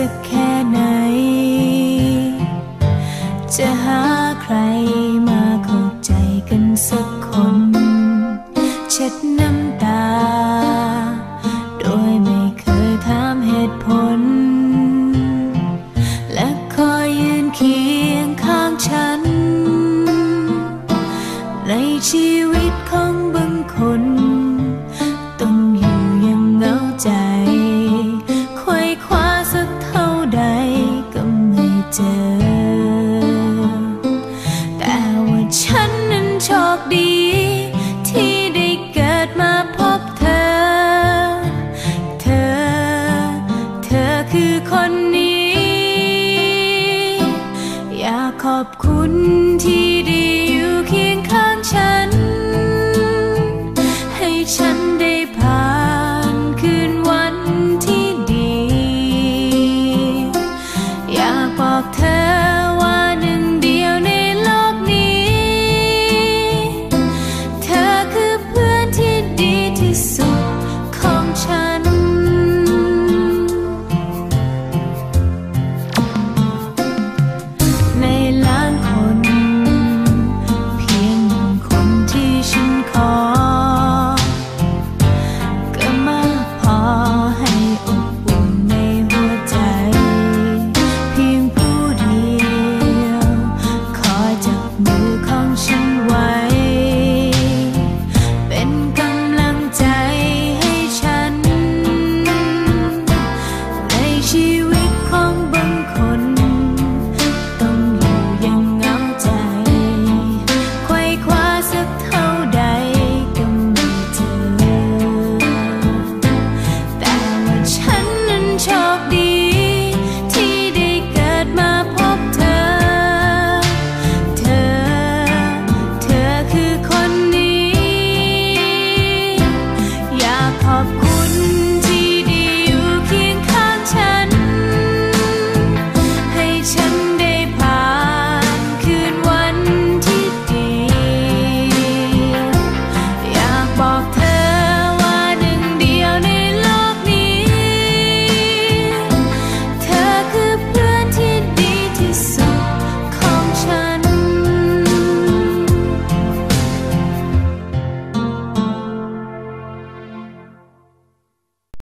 สักแค่ไหน จะหาใครมาเข้าใจกันสักคน เช็ดน้ำตา โดยไม่เคยถามเหตุผล และคอยยืนเคียงข้างฉัน ในชีวิตของ คือคนนี้ อยากขอบคุณที่ดีอยู่เคียงข้างฉัน ให้ฉันได้ผ่านคืนวันที่ดี อยากบอกเธอ